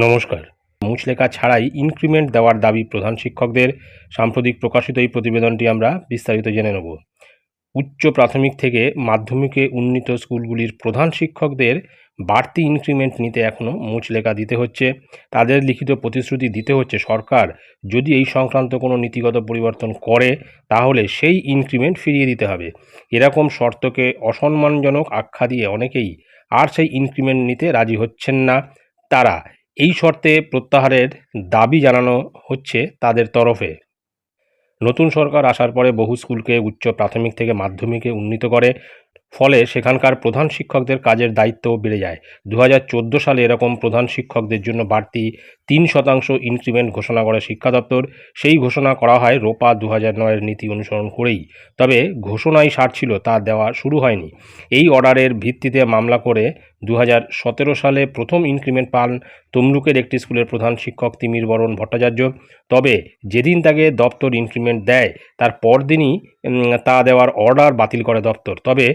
নমস্কার। মুচলেখা ছাড়াই ইনক্রিমেন্ট দেওয়ার দাবি প্রধান শিক্ষকদের। সাম্প্রতিক প্রকাশিত এই প্রতিবেদনটি আমরা বিস্তারিত জেনে নেব। উচ্চ প্রাথমিক থেকে মাধ্যমিকে উন্নীত স্কুলগুলির প্রধান শিক্ষকদের বাড়তি ইনক্রিমেন্ট নিতে এখনও মুচলেখা দিতে হচ্ছে। তাদের লিখিত প্রতিশ্রুতি দিতে হচ্ছে সরকার। যদি এই সংক্রান্ত কোনো নীতিগত পরিবর্তন করে, তাহলে সেই ইনক্রিমেন্ট ফিরিয়ে দিতে হবে। এরকম শর্তকে অসম্মানজনক আখ্যা দিয়ে অনেকেই আর সেই ইনক্রিমেন্ট নিতে রাজি হচ্ছেন না। তারা এই শর্তে প্রত্যাহারের দাবি জানানো হচ্ছে তাদের তরফে। নতুন সরকার আসার পরে বহু স্কুলকে উচ্চ প্রাথমিক থেকে মাধ্যমিকে উন্নীত করে। ফলে সেখানকার প্রধান শিক্ষকদের কাজের দায়িত্বও বেড়ে যায়। দু হাজার চোদ্দ সালে এরকম প্রধান শিক্ষকদের জন্য বাড়তি তিন শতাংশ ইনক্রিমেন্ট ঘোষণা করে শিক্ষা দপ্তর। সেই ঘোষণা করা হয় রোপা দু হাজার নয়ের নীতি অনুসরণ করেই। তবে ঘোষণাই সার ছিল তা দেওয়া শুরু হয়নি। এই অর্ডারের ভিত্তিতে মামলা করে দু হাজার সতেরো সালে প্রথম ইনক্রিমেন্ট পান তমলুকের একটি স্কুলের প্রধান শিক্ষক তিমির বরণ ভট্টাচার্য। তবে যেদিন তাকে দপ্তর ইনক্রিমেন্ট দেয়, তার পরদিনই তা দেওয়ার অর্ডার বাতিল করে দপ্তর। তবে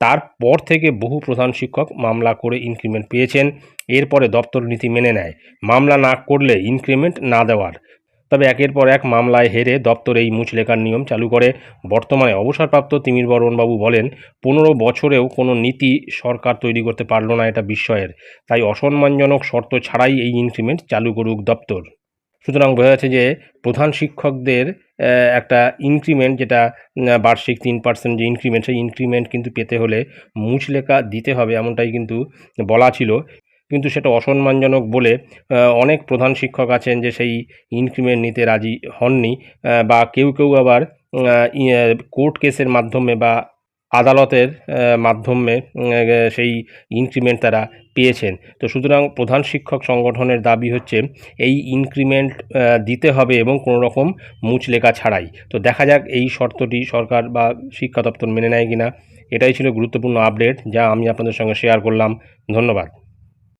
তারপর থেকে বহু প্রধান শিক্ষক মামলা করে ইনক্রিমেন্ট পেয়েছেন। এরপরে দপ্তর নীতি মেনে নেয়। মামলা না করলে ইনক্রিমেন্ট না দেওয়ার। তবে একের পর এক মামলায় হেরে দপ্তর এই মুচলেখার নিয়ম চালু করে। বর্তমানে অবসরপ্রাপ্ত তিমির বরণবাবু বলেন, পনেরো বছরেও কোনো নীতি সরকার তৈরি করতে পারল না এটা বিস্ময়ের। তাই অসম্মানজনক শর্ত ছাড়াই এই ইনক্রিমেন্ট চালু করুক দপ্তর। সুতরাং বোঝা যাচ্ছে যে প্রধান শিক্ষকদের একটা ইনক্রিমেন্ট যেটা বার্ষিক তিন পার্সেন্ট যে ইনক্রিমেন্ট, সেই ইনক্রিমেন্ট কিন্তু পেতে হলে মুচলেখা দিতে হবে এমনটাই কিন্তু বলা ছিল। কিন্তু সেটা অসম্মানজনক বলে অনেক প্রধান শিক্ষক আছেন যে সেই ইনক্রিমেন্ট নিতে রাজি হননি। বা কেউ কেউ আবার কোর্ট কেসের মাধ্যমে বা আদালতের মাধ্যমে সেই ইনক্রিমেন্ট তারা পেয়েছেন। তো সুতরাং প্রধান শিক্ষক সংগঠনের দাবি হচ্ছে, এই ইনক্রিমেন্ট দিতে হবে এবং কোনো রকম মুচলেখা ছাড়াই। তো দেখা যাক এই শর্তটি সরকার বা শিক্ষা দপ্তর মেনে নেয় কিনা। এটাই ছিল গুরুত্বপূর্ণ আপডেট, যা আমি আপনাদের সঙ্গে শেয়ার করলাম। ধন্যবাদ।